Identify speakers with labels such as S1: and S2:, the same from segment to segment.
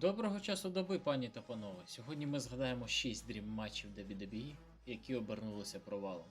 S1: Доброго часу доби, пані та панове. Сьогодні ми згадаємо 6 дрім матчів WWE, які обернулися провалом.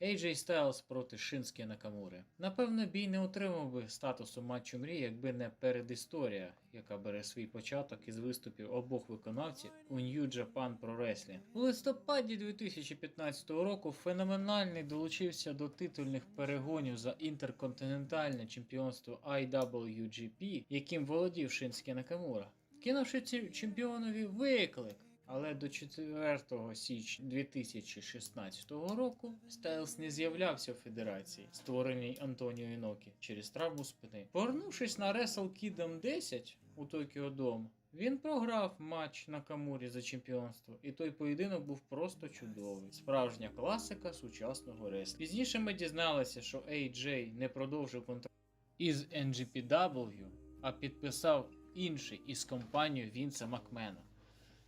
S1: AJ Styles проти Шинські Накамури. Напевно, бій не отримав би статусу матчу мрії, якби не передісторія, яка бере свій початок із виступів обох виконавців у New Japan Pro Wrestling. У листопаді 2015 року феноменальний долучився до титульних перегонів за інтерконтинентальне чемпіонство IWGP, яким володів Шинські Накамура. Кинувши чемпіонові виклик. Але до 4 січня 2016 року Стайлз не з'являвся в федерації, створеній Антоніо Інокі через травму спини. Повернувшись на Wrestle Kingdom 10 у Токіо Дом, він програв матч на Камурі за чемпіонство, і той поєдинок був просто чудовий. Справжня класика сучасного реслінгу. Пізніше ми дізналися, що AJ не продовжив контракт із NGPW, а підписав інший із компанією Вінса Макмена.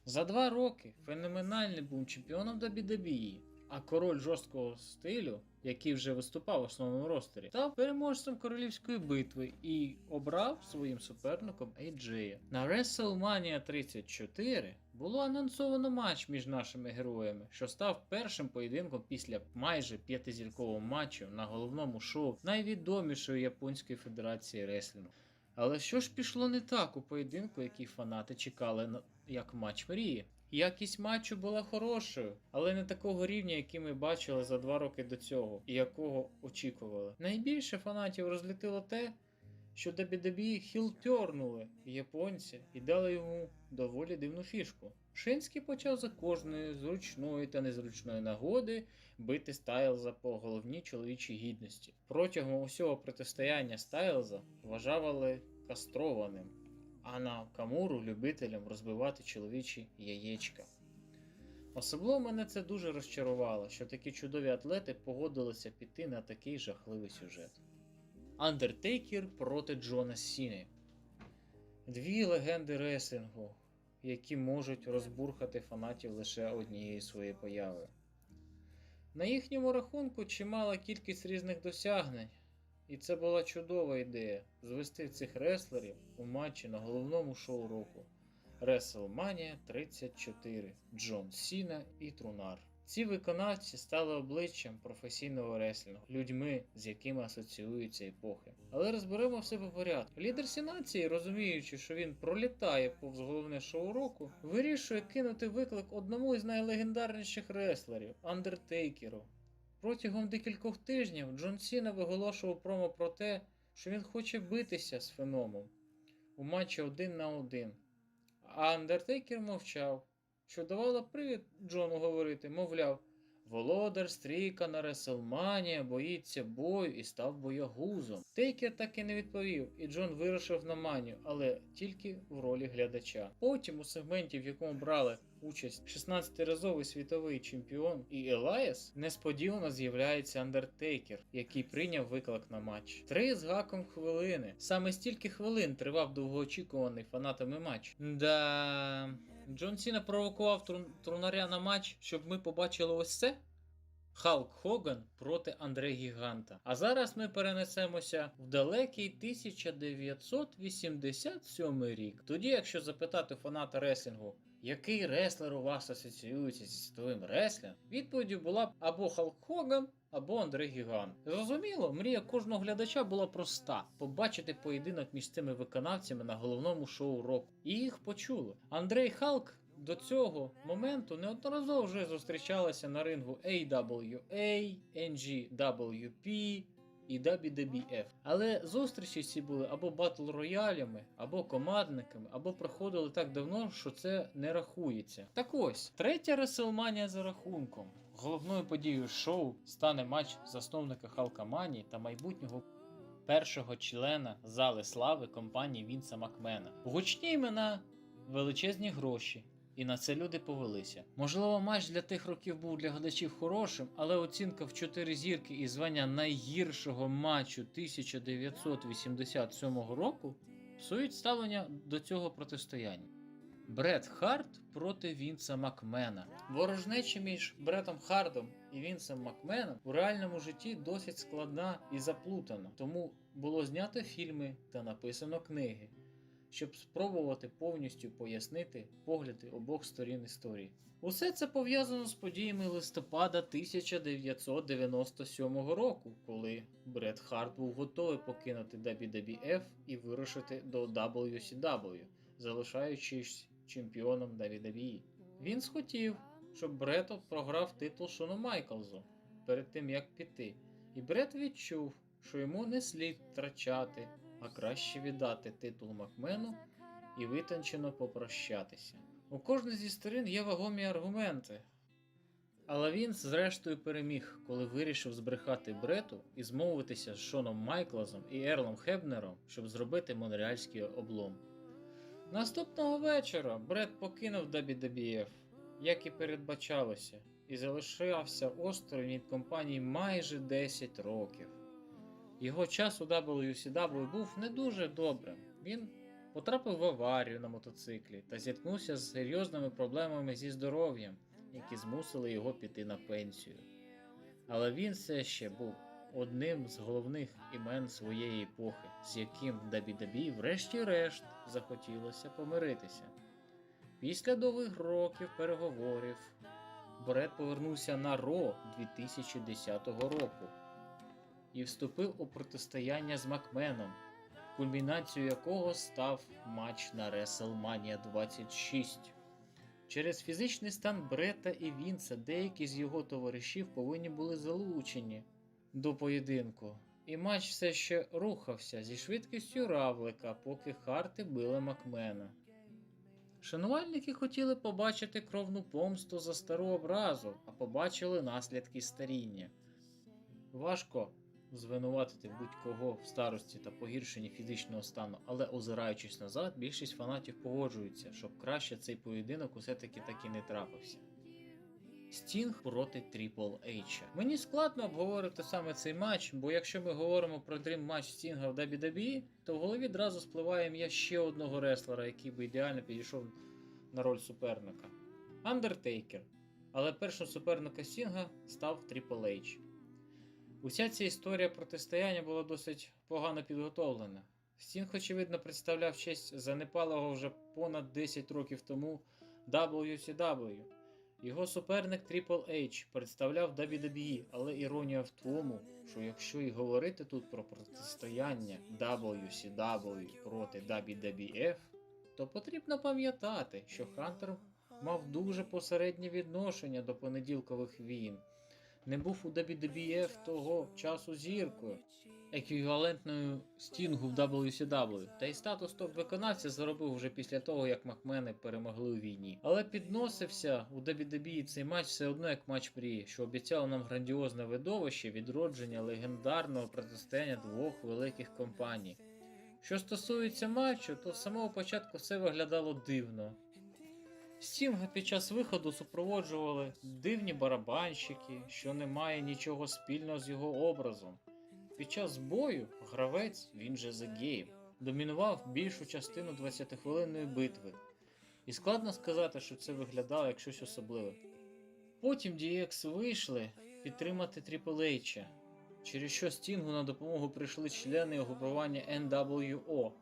S1: За два роки феноменальний був чемпіоном WWE, а король жорсткого стилю, який вже виступав в основному ростері, став переможцем королівської битви і обрав своїм суперником AJ. На WrestleMania 34 було анонсовано матч між нашими героями, що став першим поєдинком після майже п'ятизіркового матчу на головному шоу найвідомішої японської федерації реслінгу. Але що ж пішло не так у поєдинку, який фанати чекали на як матч мрії? Якість матчу була хорошою, але не такого рівня, який ми бачили за два роки до цього, і якого очікували. Найбільше фанатів розлітило те, що Дебідебі хілтернули японця і дали йому доволі дивну фішку. Шинський почав за кожної зручної та незручної нагоди бити Стайлза по головній чоловічій гідності. Протягом усього протистояння Стайлза вважали кастрованим, а на Камуру любителям розбивати чоловічі яєчка. Особливо мене це дуже розчарувало, що такі чудові атлети погодилися піти на такий жахливий сюжет. Андертейкер проти Джона Сіни. Дві легенди реслінгу, які можуть розбурхати фанатів лише однієї своєї появи. На їхньому рахунку чимала кількість різних досягнень, і це була чудова ідея звести цих реслерів у матчі на головному шоу року WrestleMania 34 Джон Сіна і Трунар. Ці виконавці стали обличчям професійного реслінгу, людьми, з якими асоціюються епохи. Але розберемо все по порядку. Лідер всі нації, розуміючи, що він пролітає повз головне шоу року, вирішує кинути виклик одному із найлегендарніших реслерів Андертейкеру. Протягом декількох тижнів Джон Сіна виголошував промо про те, що він хоче битися з феномом у матчі один на один. А Андертейкер мовчав, що давало привід Джону говорити, мовляв, володар стрійка на Реселманія боїться бою і став боягузом. Тейкер так і не відповів, і Джон вирушив на манію, але тільки в ролі глядача. Потім у сегменті, в якому брали участь 16-разовий світовий чемпіон і Елайс, несподівано з'являється Андертейкер, який прийняв виклик на матч. Три з гаком хвилини. Саме стільки хвилин тривав довгоочікуваний фанатами матч. Да. Джон Сіна провокував трун- трунаря на матч, щоб ми побачили ось це. Халк Хоган проти Андре Гіганта. А зараз ми перенесемося в далекий 1987 рік. Тоді, якщо запитати фаната реслінгу, який реслер у вас асоціюється зі світовим реслінгом, відповіддю була б або Халк Хоган, або Андре Гігант. Зрозуміло, мрія кожного глядача була проста: побачити поєдинок між цими виконавцями на головному шоу року. І їх почули. Андрей Халк до цього моменту неодноразово вже зустрічалися на рингу AWA, NGWP і WWF. Але зустрічі ці були або батл роялями, або командниками, або проходили так давно, що це не рахується. Так ось, третя Реселманія за рахунком. Головною подією шоу стане матч засновника Халкаманії та майбутнього першого члена зали слави компанії Вінса Макмена. Гучні імена, величезні гроші. І на це люди повелися. Можливо, матч для тих років був для глядачів хорошим, але оцінка в 4 зірки і звання найгіршого матчу 1987 року псують ставлення до цього протистояння. Бред Харт проти Вінса Макмена. Ворожнеча між Бретом Хардом і Вінсом Макменом у реальному житті досить складна і заплутана, тому було знято фільми та написано книги. щоб спробувати повністю пояснити погляди обох сторін історії. Усе це пов'язано з подіями листопада 1997 року, коли Бред Харт був готовий покинути WWF і вирушити до WCW, залишаючись чемпіоном WWE. Він схотів, щоб Брето програв титул Шону Майклзу перед тим як піти, і Бред відчув, що йому не слід втрачати, а краще віддати титул Макмену і витончено попрощатися. У кожній зі сторін є вагомі аргументи. Але він зрештою переміг, коли вирішив збрехати Брету і змовитися з Шоном Майклзом і Ерлом Хебнером, щоб зробити монреальський облом. Наступного вечора Бред покинув WWF, як і передбачалося, і залишався осторонь від компанії майже 10 років. Його час у WCW був не дуже добрим. Він потрапив в аварію на мотоциклі та зіткнувся з серйозними проблемами зі здоров'ям, які змусили його піти на пенсію. Але він все ще був одним з головних імен своєї епохи, з яким WWE врешті-решт захотілося помиритися. Після довгих років переговорів Бред повернувся на Ро 2010 року і вступив у протистояння з Макменом, кульмінацією якого став матч на WrestleMania 26. Через фізичний стан Брета і Вінса деякі з його товаришів повинні були залучені до поєдинку, і матч все ще рухався зі швидкістю равлика, поки Харти били Макмена. Шанувальники хотіли побачити кровну помсту за стару образу, а побачили наслідки старіння. Важко звинуватити будь-кого в старості та погіршенні фізичного стану, але озираючись назад, більшість фанатів погоджуються, щоб краще цей поєдинок усе-таки так і не трапився. Стінг проти Тріпл Ейча. Мені складно обговорити саме цей матч, бо якщо ми говоримо про дрім матч Стінга в WWE, то в голові одразу спливає ім'я ще одного реслера, який би ідеально підійшов на роль суперника Андертейкер. Але першим суперником Стінга став Тріпл Ейч. Уся ця історія протистояння була досить погано підготовлена. Стінг, очевидно, представляв честь занепалого вже понад 10 років тому WCW. Його суперник Triple H представляв WWE, але іронія в тому, що якщо і говорити тут про протистояння WCW проти WWF, то потрібно пам'ятати, що Хантер мав дуже посереднє відношення до понеділкових війн не був у WWF того часу зіркою, еквівалентною стінгу в WCW, та й статус топ-виконавця заробив вже після того, як Макмени перемогли у війні. Але підносився у WWE цей матч все одно як матч мрії, що обіцяло нам грандіозне видовище відродження легендарного протистояння двох великих компаній. Що стосується матчу, то з самого початку все виглядало дивно. Стінга під час виходу супроводжували дивні барабанщики, що не має нічого спільного з його образом. Під час бою гравець, він же The Game, домінував більшу частину 20-хвилинної битви. І складно сказати, що це виглядало як щось особливе. Потім DX вийшли підтримати Triple через що Стінгу на допомогу прийшли члени угрупування NWO.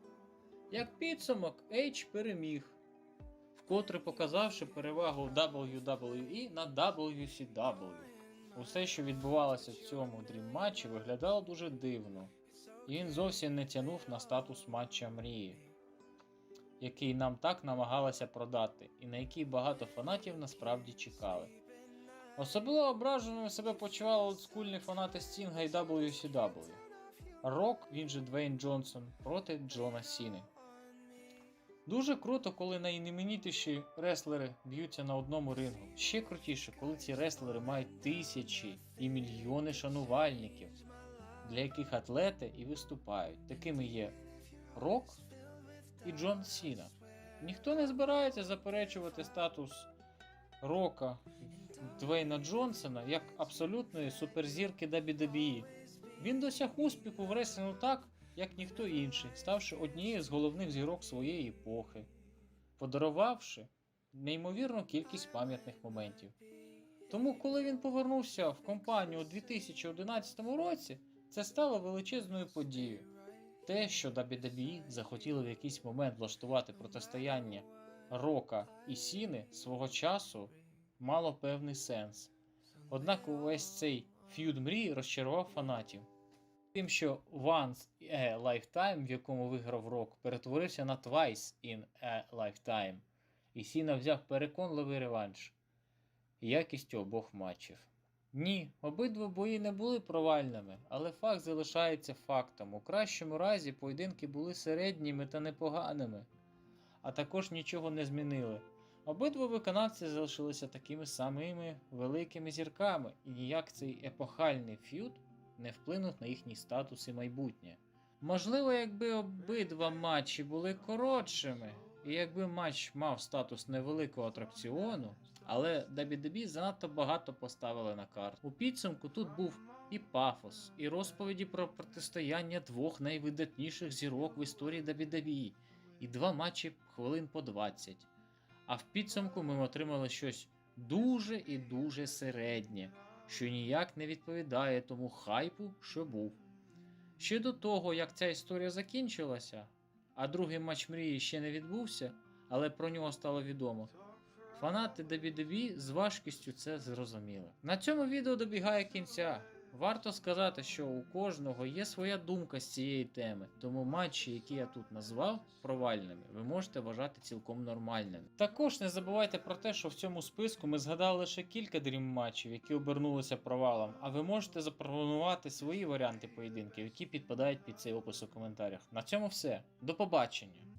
S1: Як підсумок, H переміг вкотре показавши перевагу WWE над WCW. Усе, що відбувалося в цьому дрім-матчі, виглядало дуже дивно, і він зовсім не тянув на статус матча мрії, який нам так намагалися продати, і на який багато фанатів насправді чекали. Особливо ображеними себе почували олдскульні фанати Стінга і WCW. Рок, він же Двейн Джонсон, проти Джона Сіни. Дуже круто, коли найіменітіші реслери б'ються на одному рингу. Ще крутіше, коли ці реслери мають тисячі і мільйони шанувальників, для яких атлети і виступають. Такими є Рок і Джон Сіна. Ніхто не збирається заперечувати статус Рока Двейна Джонсона як абсолютної суперзірки WWE. Він досяг успіху в реслінгу так, як ніхто інший, ставши однією з головних зірок своєї епохи, подарувавши неймовірну кількість пам'ятних моментів. Тому, коли він повернувся в компанію у 2011 році, це стало величезною подією. те, що WWE захотіли в якийсь момент влаштувати протистояння Рока і Сіни свого часу мало певний сенс. Однак увесь цей ф'юд мрій розчарував фанатів. Тим, що Once a Lifetime, в якому виграв Рок, перетворився на Twice in a Lifetime, і Сіна взяв переконливий реванш якістю обох матчів. Ні, обидва бої не були провальними, але факт залишається фактом. У кращому разі поєдинки були середніми та непоганими, а також нічого не змінили. Обидва виконавці залишилися такими самими великими зірками, і ніяк цей епохальний ф'юд не вплинув на їхній статус і майбутнє. Можливо, якби обидва матчі були коротшими, і якби матч мав статус невеликого атракціону, але WWE занадто багато поставили на карту. У підсумку тут був і пафос, і розповіді про протистояння двох найвидатніших зірок в історії WWE, і два матчі хвилин по 20. А в підсумку ми отримали щось дуже і дуже середнє, що ніяк не відповідає тому хайпу, що був. Ще до того, як ця історія закінчилася, а другий матч мрії ще не відбувся, але про нього стало відомо. Фанати WWE з важкістю це зрозуміли. На цьому відео добігає кінця. Варто сказати, що у кожного є своя думка з цієї теми, тому матчі, які я тут назвав провальними, ви можете вважати цілком нормальними. Також не забувайте про те, що в цьому списку ми згадали лише кілька дрім матчів, які обернулися провалом, а ви можете запропонувати свої варіанти поєдинків, які підпадають під цей опис у коментарях. На цьому все. До побачення!